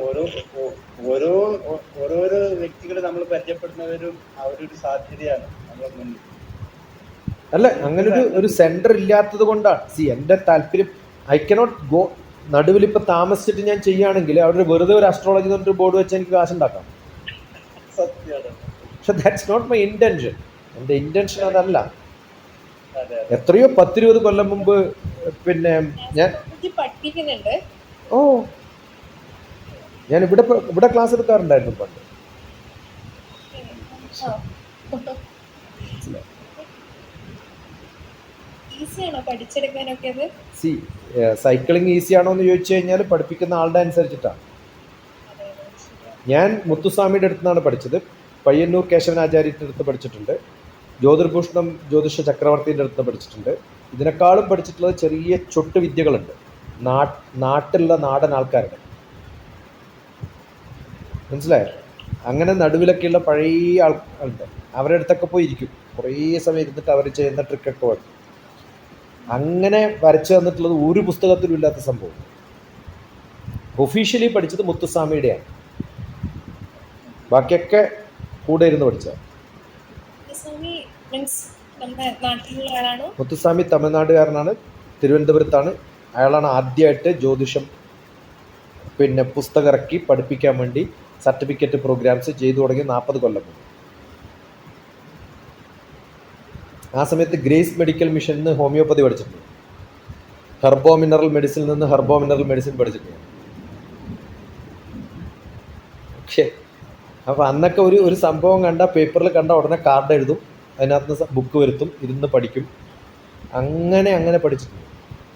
ഓരോ ഓ- ഓരോ ഓ- ഓരോരോ വ്യക്തികളെ നമ്മൾ പരിചയപ്പെടുന്നവരും അവരൊരു സാധ്യതയാണ് നമ്മളെ മുന്നിൽ. അല്ല അങ്ങനെ ഒരു ഒരു സെന്റർ ഇല്ലാത്തത് കൊണ്ടാണ്. സി എന്റെ താല്പര്യം ഐ കനോട്ട് ഗോ നടുവിൽ ഇപ്പൊ താമസിച്ചിട്ട് ഞാൻ ചെയ്യുകയാണെങ്കിൽ അവിടെ ഒരു വെറുതെ ഒരു അസ്ട്രോളജി എന്നൊരു ബോർഡ് വെച്ച് എനിക്ക് കാശുണ്ടാക്കാം. സത്യമാണ് പക്ഷെ ദാറ്റ്സ് നോട്ട് മൈ ഇന്റൻഷൻ എന്റെ ഇന്റൻഷൻ അതല്ല. അതെ അതെ. എത്രയോ പത്തിരുപത് കൊല്ലം മുമ്പ് പിന്നെ ഞാൻ ഓ. ഞാൻ ഇവിടെ ഇവിടെ ക്ലാസ് എടുക്കാറുണ്ടായിരുന്നു പണ്ട്. ഈസിയാണോ സി സൈക്ലിംഗ് ഈസി ആണോ എന്ന് ചോദിച്ചു കഴിഞ്ഞാൽ പഠിപ്പിക്കുന്ന ആളുടെ അനുസരിച്ചിട്ടാണ്. ഞാൻ മുത്തുസ്വാമിയുടെ അടുത്ത് നിന്നാണ് പഠിച്ചത്. പയ്യന്നൂർ കേശവനാചാര്യന്റെ അടുത്ത് പഠിച്ചിട്ടുണ്ട്. ജ്യോതിർഭൂഷണം ജ്യോതിഷ ചക്രവർത്തിന്റെ അടുത്ത് പഠിച്ചിട്ടുണ്ട്. ഇതിനേക്കാളും പഠിച്ചിട്ടുള്ളത് ചെറിയ ചൊട്ട് വിദ്യകളുണ്ട്. നാട്ട് നാട്ടിലുള്ള നാടൻ ആൾക്കാരുടെ. മനസ്സിലായോ? അങ്ങനെ നടുവിലൊക്കെയുള്ള പഴയ ആൾക്കാരുണ്ട് അവരുടെ അടുത്തൊക്കെ പോയി ഇരിക്കും കുറേ സമയം ഇരുന്നിട്ട് അവർ ചെയ്യുന്ന ട്രിക്കൊക്കെ വരും അങ്ങനെ വരച്ചു തന്നിട്ടുള്ളത് ഒരു പുസ്തകത്തിലും ഇല്ലാത്ത സംഭവം. ഒഫീഷ്യലി പഠിച്ചത് മുത്തുസ്വാമിയുടെയാണ്. ബാക്കിയൊക്കെ കൂടെ ഇരുന്ന് പഠിച്ച. മുത്തുസ്വാമി തമിഴ്നാട്ടുകാരനാണ് തിരുവനന്തപുരത്താണ്. അയാളാണ് ആദ്യമായിട്ട് ജ്യോതിഷം പിന്നെ പുസ്തകം ഇറക്കി പഠിപ്പിക്കാൻ വേണ്ടി സർട്ടിഫിക്കറ്റ് പ്രോഗ്രാംസ് ചെയ്തു തുടങ്ങി നാൽപ്പത് കൊല്ലം ആ സമയത്ത് ഗ്രേസ് മെഡിക്കൽ മിഷനിൽ നിന്ന് ഹോമിയോപ്പതി പഠിച്ചിട്ടുണ്ട്. ഹെർബോ മിനറൽ മെഡിസിനിൽ നിന്ന് ഹെർബോ മിനറൽ മെഡിസിൻ പഠിച്ചിട്ടുണ്ട്. ഓക്കെ. അപ്പോൾ അന്നൊക്കെ ഒരു ഒരു സംഭവം കണ്ട പേപ്പറിൽ കണ്ട ഉടനെ കാർഡ് എഴുതും അതിനകത്ത് ബുക്ക് വരുത്തും ഇരുന്ന് പഠിക്കും. അങ്ങനെ അങ്ങനെ പഠിച്ചിട്ടുണ്ട്.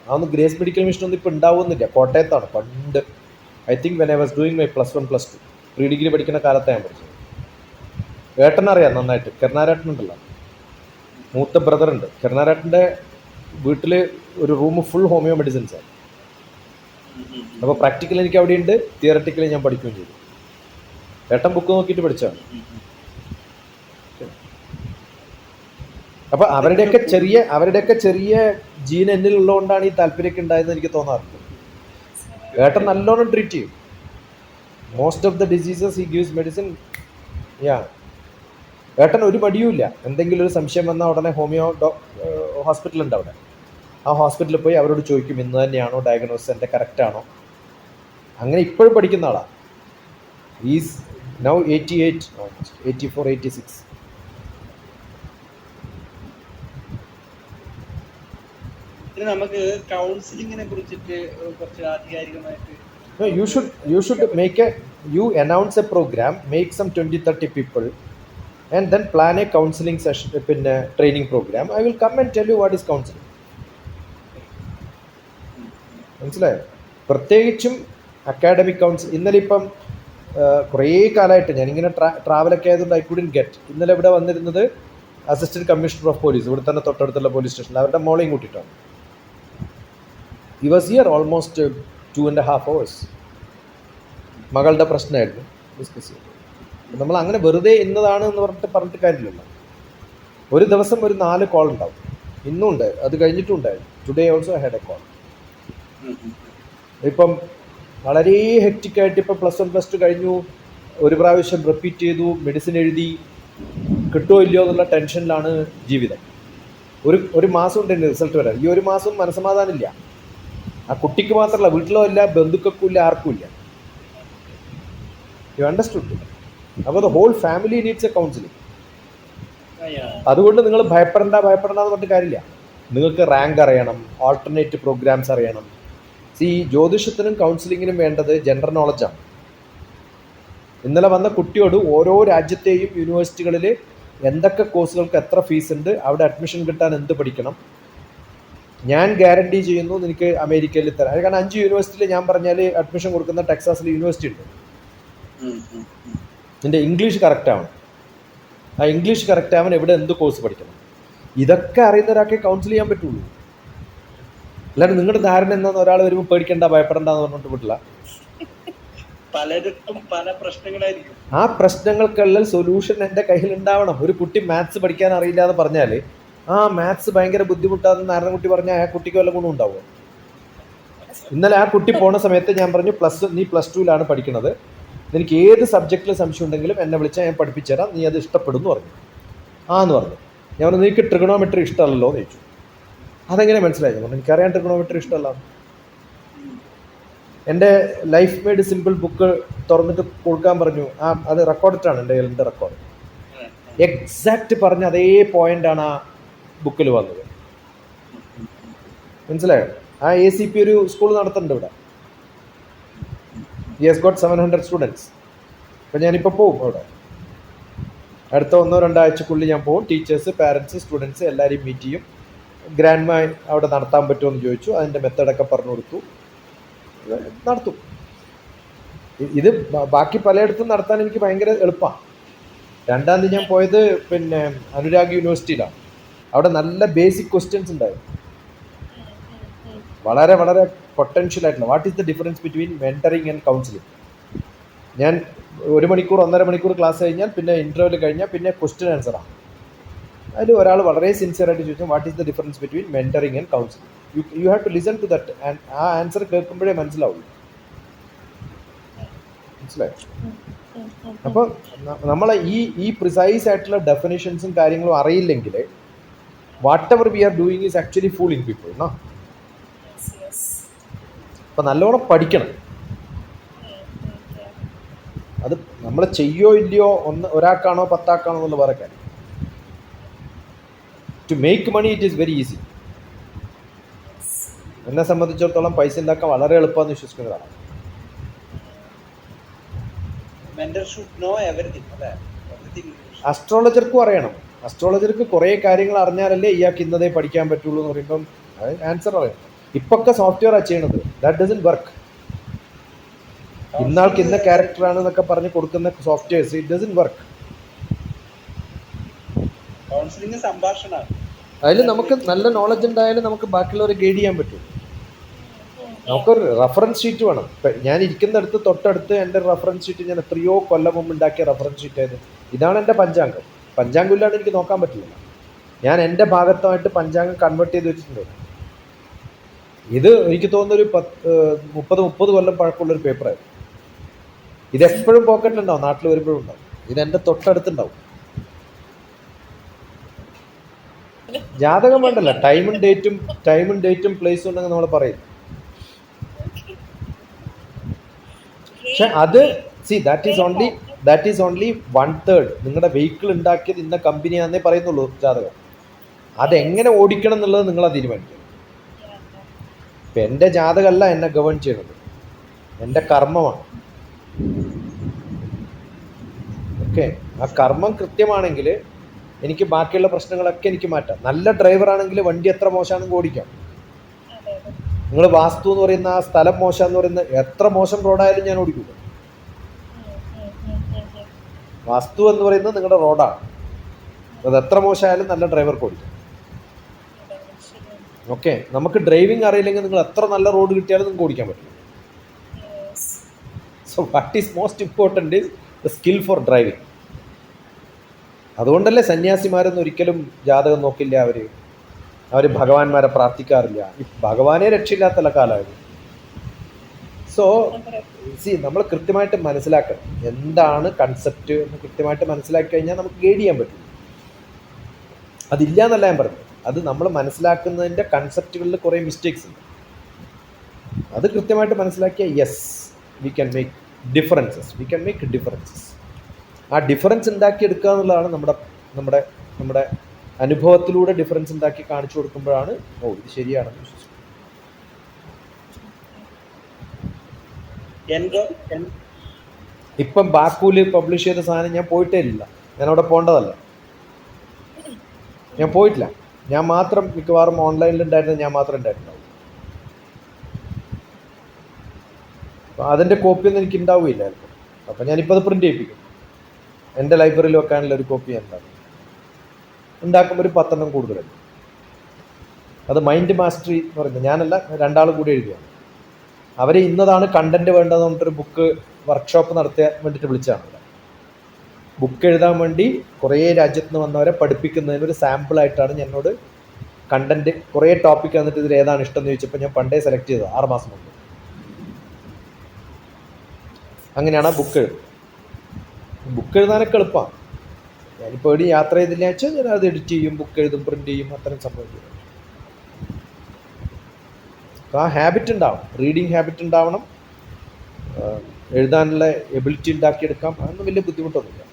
അതൊന്നും ഗ്രേസ് മെഡിക്കൽ മിഷൻ ഒന്നും ഇപ്പോൾ ഉണ്ടാവുന്നില്ല. കോട്ടയത്താണ് പണ്ട്. I think when I was doing my plus one plus two pre degree പഠിക്കുന്ന കാലത്താണ് ഞാൻ പഠിച്ചത്. ഏട്ടനറിയാം നന്നായിട്ട്. കരുണാരേട്ടനുണ്ടല്ലോ മൂത്ത ബ്രദർ ഉണ്ട്. കരുണാരേട്ടന്റെ വീട്ടിൽ ഒരു റൂം ഫുൾ ഹോമിയോ മെഡിസിൻസാണ് അപ്പോൾ പ്രാക്ടിക്കൽ എനിക്ക് അവിടെ ഉണ്ട് തിയററ്റിക്കലി ഞാൻ പഠിക്കുകയും ചെയ്തു. ഏട്ടൻ ബുക്ക് നോക്കിയിട്ട് പഠിച്ചാണ് അപ്പോൾ അവരുടെയൊക്കെ ചെറിയ അവരുടെയൊക്കെ ചെറിയ ജീൻ എന്നിലുള്ളതുകൊണ്ടാണ് ഈ താല്പര്യമൊക്കെ ഉണ്ടായതെന്ന് എനിക്ക് തോന്നാറുണ്ട്. ഏട്ടൻ നല്ലോണം ട്രീറ്റ് ചെയ്യും. Most of the diseases he gives medicine yeah ഏട്ടൻ ഒരു മടിയുമില്ല എന്തെങ്കിലും ഒരു സംശയം വന്നാൽ ഉടനെ ഹോമിയോ ഡോ ഹോസ്പിറ്റൽ ഉണ്ട് അവിടെ. ആ ഹോസ്പിറ്റലിൽ പോയി അവരോട് ചോദിക്കും ഇന്ന് തന്നെയാണോ ഡയഗ്നോസിസ് എന്റെ കറക്റ്റ് ആണോ? അങ്ങനെ ഇപ്പോഴും പഠിക്കുന്ന ആളാണ് is now eighty eight eighty four eighty six പിന്നെ നമുക്ക് കൗൺസിലിങ്ങിനെ കുറിച്ചിട്ട് കുറച്ച് ആധികാരികമായിട്ട് No, you should you should make a you announce a program, make some 20 30 people, and then plan a counseling session പിന്നെ training program. I will come and tell you what is counseling. മനസ്സിലായോ പ്രത്യേകിച്ചും academic council ഇന്നലെ ഇപ്പം കുറേ കാലമായിട്ട് ഞാനിങ്ങനെ ട്രാ ട്രാവലൊക്കെ ആയതുകൊണ്ട് I couldn't get ഇന്നലെ ഇവിടെ വന്നിരുന്നത് അസിസ്റ്റന്റ് കമ്മീഷണർ ഓഫ് പോലീസ് ഇവിടെ തന്നെ തൊട്ടടുത്തുള്ള പോലീസ് സ്റ്റേഷനിൽ അവരുടെ മോളെയും കൂട്ടിയിട്ടാണ് he was here almost two and half hours മകളുടെ പ്രശ്നമായിരുന്നു. ഡിസ്കസ് ചെയ്തു. നമ്മൾ അങ്ങനെ വെറുതെ ഇന്നതാണ് എന്ന് പറഞ്ഞിട്ട് പറഞ്ഞിട്ട് കാര്യമില്ലല്ലോ. ഒരു ദിവസം ഒരു നാല് കോൾ ഉണ്ടാവും. ഇന്നും ഉണ്ട്. അത് കഴിഞ്ഞിട്ടും ഉണ്ടായിരുന്നു. Today also had a call ഇപ്പം വളരെ ഹെക്റ്റിക്കായിട്ട് ഇപ്പം പ്ലസ് വൺ പ്ലസ് ടു കഴിഞ്ഞു. ഒരു പ്രാവശ്യം റിപ്പീറ്റ് ചെയ്തു. മെഡിസിൻ എഴുതി. കിട്ടുമോ ഇല്ലയോ എന്നുള്ള ടെൻഷനിലാണ് ജീവിതം. ഒരു ഒരു മാസം ഉണ്ട് റിസൾട്ട് വരാൻ ഈ ഒരു മാസം മനസ്സമാധാനമില്ല. ആ കുട്ടിക്ക് മാത്രമല്ല വീട്ടിലോ ഇല്ല ബന്ധുക്കൾക്കും ഇല്ല ആർക്കും ഇല്ല. യു അണ്ടർസ്റ്റുഡ് അപ്പോൾ the whole family needs a counselling അതുകൊണ്ട് നിങ്ങൾ ഭയപ്പെടേണ്ട ഭയപ്പെടേണ്ട എന്ന് പറഞ്ഞിട്ട് കാര്യമില്ല. നിങ്ങൾക്ക് റാങ്ക് അറിയണം ഓൾട്ടർനേറ്റ് പ്രോഗ്രാംസ് അറിയണം. സി ജ്യോതിഷത്തിനും കൗൺസിലിങ്ങിനും വേണ്ടത് ജനറൽ നോളജാണ് ഇന്നലെ വന്ന കുട്ടിയോട് ഓരോ രാജ്യത്തെയും യൂണിവേഴ്സിറ്റികളിൽ എന്തൊക്കെ കോഴ്സുകൾക്ക് എത്ര ഫീസ് ഉണ്ട് അവിടെ അഡ്മിഷൻ കിട്ടാൻ എന്ത് പഠിക്കണം ഞാൻ ഗ്യാരണ്ടി ചെയ്യുന്നു നിനക്ക് അമേരിക്കയിൽ തരാം. കാരണം അഞ്ച് യൂണിവേഴ്സിറ്റിയിൽ ഞാൻ പറഞ്ഞാൽ അഡ്മിഷൻ കൊടുക്കുന്ന ടെക്സാസിൽ യൂണിവേഴ്സിറ്റി ഉണ്ട്. നിന്റെ ഇംഗ്ലീഷ് കറക്റ്റ് ആവണം ആ ഇംഗ്ലീഷ് കറക്റ്റ് ആവാൻ എവിടെ എന്ത് കോഴ്സ് പഠിക്കണം? ഇതൊക്കെ അറിയുന്ന ഒരാൾക്ക് കൗൺസിൽ ചെയ്യാൻ പറ്റുള്ളൂ. അല്ലാണ്ട് നിങ്ങളുടെ ധാരണ എന്താണെന്ന് ഒരാൾ വരുമ്പോൾ പേടിക്കണ്ട ഭയപ്പെടണ്ട എന്ന് പറഞ്ഞിട്ട് വിട്ടില്ല പലർക്കും പല പ്രശ്നങ്ങളായിരിക്കും. ആ പ്രശ്നങ്ങൾക്കുള്ള സൊല്യൂഷൻ എന്റെ കയ്യിൽ ഉണ്ടാവണം ഒരു കുട്ടി മാത്സ് പഠിക്കാൻ അറിയില്ല എന്ന് പറഞ്ഞാൽ ആ മാത്സ് ഭയങ്കര ബുദ്ധിമുട്ടാന്ന് നാരായണൻകുട്ടി പറഞ്ഞ ആ കുട്ടിക്ക് വല്ല ഗുണം ഉണ്ടാവുമോ ഇന്നലെ ആ കുട്ടി പോണ സമയത്ത് ഞാൻ പറഞ്ഞു പ്ലസ് നീ പ്ലസ് ടുവിലാണ് പഠിക്കുന്നത് നിനക്ക് ഏത് സബ്ജക്റ്റിൽ സംശയം ഉണ്ടെങ്കിലും എന്നെ വിളിച്ചാൽ ഞാൻ പഠിപ്പിച്ചു തരാം നീ അത് ഇഷ്ടപ്പെടും എന്ന് പറഞ്ഞു. ആ എന്ന് പറഞ്ഞു. ഞാൻ പറഞ്ഞു നിനക്ക് ട്രിഗണോമെട്രി ഇഷ്ടമല്ലോ എന്ന് ചോദിച്ചു. അതെങ്ങനെ മനസ്സിലായി? ഞാൻ പറഞ്ഞു എനിക്കറിയാൻ ട്രിഗണോമെട്രി ഇഷ്ടമല്ല. എന്റെ ലൈഫ് മെയ്ഡ് സിമ്പിൾ ബുക്ക് തുറന്നിട്ട് കൊടുക്കാൻ പറഞ്ഞു. ആ അത് റെക്കോർഡിട്ടാണ് എന്റെ എന്റെ റെക്കോർഡ് എക്സാക്റ്റ് പറഞ്ഞ അതേ പോയിന്റാണ് ആ ബുക്കിൽ വന്നത്. മനസ്സിലായോ? ആ എ സി പി ഒരു സ്കൂൾ നടത്തുന്നുണ്ട് ഇവിടെ. Yes got seven hundred students അപ്പം ഞാനിപ്പോൾ പോകും അവിടെ. അടുത്ത ഒന്നോ രണ്ടാഴ്ചക്കുള്ളിൽ ഞാൻ പോകും ടീച്ചേഴ്സ് പാരൻസ് സ്റ്റുഡൻസ് എല്ലാവരെയും മീറ്റ് ചെയ്യും. ഗ്രാൻഡ് മാൻ അവിടെ നടത്താൻ പറ്റുമെന്ന് ചോദിച്ചു. അതിന്റെ മെത്തഡൊക്കെ പറഞ്ഞു കൊടുത്തു. നടത്തും. ഇത് ബാക്കി പലയിടത്തും നടത്താൻ എനിക്ക് ഭയങ്കര എളുപ്പമാണ് രണ്ടാം തീയതി ഞാൻ പോയത് പിന്നെ അനുരാഗ് യൂണിവേഴ്സിറ്റിയിലാണ് അവിടെ നല്ല ബേസിക് ക്വസ്റ്റ്യൻസ് ഉണ്ടായിരുന്നു. വളരെ വളരെ പൊട്ടൻഷ്യൽ ആയിട്ടുള്ള what is the difference between mentoring and counselling ഞാൻ ഒരു മണിക്കൂർ ഒന്നര മണിക്കൂർ ക്ലാസ് കഴിഞ്ഞാൽ പിന്നെ ഇന്റർവ്യൂൽ കഴിഞ്ഞാൽ പിന്നെ ക്വസ്റ്റ്യൻ ആൻസറാണ് അതിൽ ഒരാൾ വളരെ സിൻസിയർ ആയിട്ട് ചോദിച്ചാൽ what is the difference between mentoring and counselling you you have to listen to that and ആ ആൻസർ കേൾക്കുമ്പോഴേ മനസ്സിലാവുള്ളൂ. മനസ്സിലായി? അപ്പോൾ നമ്മളെ ഈ ഈ പ്രിസൈസ് ആയിട്ടുള്ള ഡെഫിനേഷൻസും കാര്യങ്ങളും അറിയില്ലെങ്കിൽ whatever we are doing is actually fooling people എന്നാ അപ്പം നല്ലോണം പഠിക്കണം. അത് നമ്മൾ ചെയ്യോ ഇല്ലയോ ഒന്ന് ഒരാൾക്കാണോ പത്താക്കാണോ എന്നുള്ള വേറെ കാര്യം. To make money it is very easy എന്നെ സംബന്ധിച്ചിടത്തോളം പൈസ ഉണ്ടാക്കാൻ വളരെ എളുപ്പമാണെന്ന് വിശ്വസിക്കുന്നതാണ് അസ്ട്രോളജർക്കും അറിയണം. അസ്ട്രോളജർക്ക് കുറേ കാര്യങ്ങൾ അറിഞ്ഞാലല്ലേ ഇയാൾക്ക് ഇന്നതേ പഠിക്കാൻ പറ്റുള്ളൂ എന്ന് പറയുമ്പം ആൻസർ പറയാം ഇപ്പൊക്കെ സോഫ്റ്റ്വെയറാണ് ചെയ്യണത്. ദാറ്റ് ഡസൻ വർക്ക് ഇന്നാൾക്ക് ഇന്ന ക്യാരക്ടറാണ് എന്നൊക്കെ പറഞ്ഞ് കൊടുക്കുന്ന സോഫ്റ്റ്വെയർസ് ഇറ്റ് ഡസൻ വർക്ക് അതിൽ നമുക്ക് നല്ല നോളജ് ഉണ്ടായാലും നമുക്ക് ബാക്കിയുള്ളവരെ ഗൈഡ് ചെയ്യാൻ പറ്റും. നമുക്കൊരു റഫറൻസ് ഷീറ്റ് വേണം. ഞാൻ ഇരിക്കുന്നിടത്ത് തൊട്ടടുത്ത് എന്റെ റഫറൻസ് ഷീറ്റ് ഞാൻ എത്രയോ കൊല്ലം മുമ്പ് ഉണ്ടാക്കിയ റെഫറൻസ് ഷീറ്റ് ആയിരുന്നു. ഇതാണ് എന്റെ പഞ്ചാംഗം. പഞ്ചാംഗം ഇല്ലാണ്ട് എനിക്ക് നോക്കാൻ പറ്റില്ല. ഞാൻ എന്റെ ഭാഗത്തായിട്ട് പഞ്ചാംഗം കൺവേർട്ട് ചെയ്ത് വെച്ചിട്ടുണ്ട്. ഇത് എനിക്ക് തോന്നുന്നൊരു പത്ത് മുപ്പത് മുപ്പത് കൊല്ലം പഴക്കമുള്ളൊരു പേപ്പറായിരുന്നു ഇതെപ്പോഴും പോക്കറ്റിലുണ്ടാവും നാട്ടിൽ വരുമ്പോഴും ഉണ്ടാവും. ഇത് എന്റെ തൊട്ടടുത്തുണ്ടാവും. ജാതകം വേണ്ടല്ല ടൈമും ഡേറ്റും ടൈമും ഡേറ്റും പ്ലേസും ഉണ്ടെങ്കിൽ നമ്മൾ പറയും. പക്ഷെ അത് see that is only that is only one third നിങ്ങളുടെ വെഹിക്കിൾ ഉണ്ടാക്കിയത് ഇന്ന കമ്പനിയാന്നേ പറയുന്നുള്ളൂ ജാതകം. അതെങ്ങനെ ഓടിക്കണം എന്നുള്ളത് നിങ്ങളാ തീരുമാനിക്കും ഇപ്പം എന്റെ ജാതകമല്ല എന്നെ ഗവേൺ ചെയ്യുന്നത് എന്റെ കർമ്മമാണ്. ഓക്കെ ആ കർമ്മം കൃത്യമാണെങ്കിൽ എനിക്ക് ബാക്കിയുള്ള പ്രശ്നങ്ങളൊക്കെ എനിക്ക് മാറ്റാം. നല്ല ഡ്രൈവർ ആണെങ്കിൽ വണ്ടി എത്ര മോശമാണെന്ന് ഓടിക്കാം. നിങ്ങൾ വാസ്തു എന്ന് പറയുന്ന ആ സ്ഥലം മോശം എന്ന് പറയുന്ന എത്ര മോശം റോഡായാലും ഞാൻ ഓടിക്കില്ല വാസ്തു എന്ന് പറയുന്നത് നിങ്ങളുടെ റോഡാണ്. അത് എത്ര മോശമായാലും നല്ല ഡ്രൈവർക്ക് ഓടിക്കും. ഓക്കെ നമുക്ക് ഡ്രൈവിംഗ് അറിയില്ലെങ്കിൽ നിങ്ങൾ എത്ര നല്ല റോഡ് കിട്ടിയാലും നിങ്ങൾക്ക് ഓടിക്കാൻ പറ്റും. So what is most important is the skill for driving അതുകൊണ്ടല്ലേ സന്യാസിമാരൊന്നും ഒരിക്കലും ജാതകം നോക്കില്ല അവർ അവർ ഭഗവാന്മാരെ പ്രാർത്ഥിക്കാറില്ല. ഭഗവാനെ രക്ഷയില്ലാത്ത കാലമായിരുന്നു. സോ സി നമ്മൾ കൃത്യമായിട്ട് മനസ്സിലാക്കണം. എന്താണ് കൺസെപ്റ്റ് എന്ന് കൃത്യമായിട്ട് മനസ്സിലാക്കി കഴിഞ്ഞാൽ നമുക്ക് ഗൈഡ് ചെയ്യാൻ പറ്റും. അതില്ല എന്നല്ല ഞാൻ പറഞ്ഞു അത് നമ്മൾ മനസ്സിലാക്കുന്നതിന്റെ കൺസെപ്റ്റുകളിൽ കുറേ മിസ്റ്റേക്സ് ഉണ്ട്. അത് കൃത്യമായിട്ട് മനസ്സിലാക്കിയാൽ yes we can make differences we can make differences ആ ഡിഫറൻസ് ഉണ്ടാക്കിയെടുക്കുക എന്നുള്ളതാണ് നമ്മുടെ നമ്മുടെ നമ്മുടെ അനുഭവത്തിലൂടെ ഡിഫറൻസ് ഉണ്ടാക്കി കാണിച്ചു കൊടുക്കുമ്പോഴാണ് ഓ ഇത് ശരിയാണെന്ന് വിശ്വസിക്കുന്നത്. ഇപ്പം ബാക്കൂൽ പബ്ലിഷ് ചെയ്ത സാധനം ഞാൻ പോയിട്ടേ ഇല്ല. ഞാൻ അവിടെ പോകേണ്ടതല്ല ഞാൻ പോയിട്ടില്ല. ഞാൻ മാത്രം മിക്കവാറും ഓൺലൈനിൽ ഉണ്ടായിരുന്നത് ഞാൻ മാത്രം ഉണ്ടായിട്ടുണ്ടാവും. അപ്പോൾ അതിന്റെ കോപ്പിയൊന്നും എനിക്ക് ഉണ്ടാവുകയില്ലായിരുന്നു. അപ്പം ഞാനിപ്പോൾ അത് പ്രിന്റ് ചെയ്യിപ്പിക്കും. എന്റെ ലൈബ്രറിയിൽ വെക്കാനുള്ള ഒരു കോപ്പി ഉണ്ടാകും ഉണ്ടാക്കും. ഉണ്ടാക്കുമ്പോൾ ഒരു പത്തെണ്ണം കൂടുതലുണ്ട്. അത് മൈൻഡ് മാസ്റ്ററി എന്ന് പറയുന്നത്. ഞാനല്ല രണ്ടാളും കൂടി എഴുതിയാണ് അവർ ഇന്നതാണ് കണ്ടന്റ് വേണ്ടതെന്ന് പറഞ്ഞിട്ടൊരു ബുക്ക് വർക്ക്ഷോപ്പ് നടത്താൻ വേണ്ടിയിട്ട് വിളിച്ചതാണ്. ബുക്ക് എഴുതാൻ വേണ്ടി കുറേ രാജ്യത്ത് നിന്ന് വന്നവരെ പഠിപ്പിക്കുന്നതിന് ഒരു സാമ്പിളായിട്ടാണ് എന്നോട് കണ്ടന്റ് കുറേ ടോപ്പിക് വന്നിട്ട് ഇതിൽ ഏതാണ് ഇഷ്ടം എന്ന് ചോദിച്ചപ്പോൾ ഞാൻ പണ്ടേ സെലക്ട് ചെയ്തത് ആറ് മാസം മുമ്പ്. അങ്ങനെയാണ് ബുക്ക് ബുക്ക് എഴുതാനൊക്കെ എളുപ്പമാണ് ഞാനിപ്പോൾ എവിടെ യാത്ര ചെയ്തില്ല വെച്ചാൽ ഞാൻ അത് എഡിറ്റ് ചെയ്യും ബുക്ക് എഴുതും പ്രിന്റ് ചെയ്യും അത്തരം സംഭവം ചെയ്യും അപ്പോൾ ആ ഹാബിറ്റ് ഉണ്ടാവും റീഡിങ് ഹാബിറ്റ് ഉണ്ടാവണം. എഴുതാനുള്ള എബിലിറ്റി ഉണ്ടാക്കിയെടുക്കാം. അതൊന്നും വലിയ ബുദ്ധിമുട്ടൊന്നുമില്ല.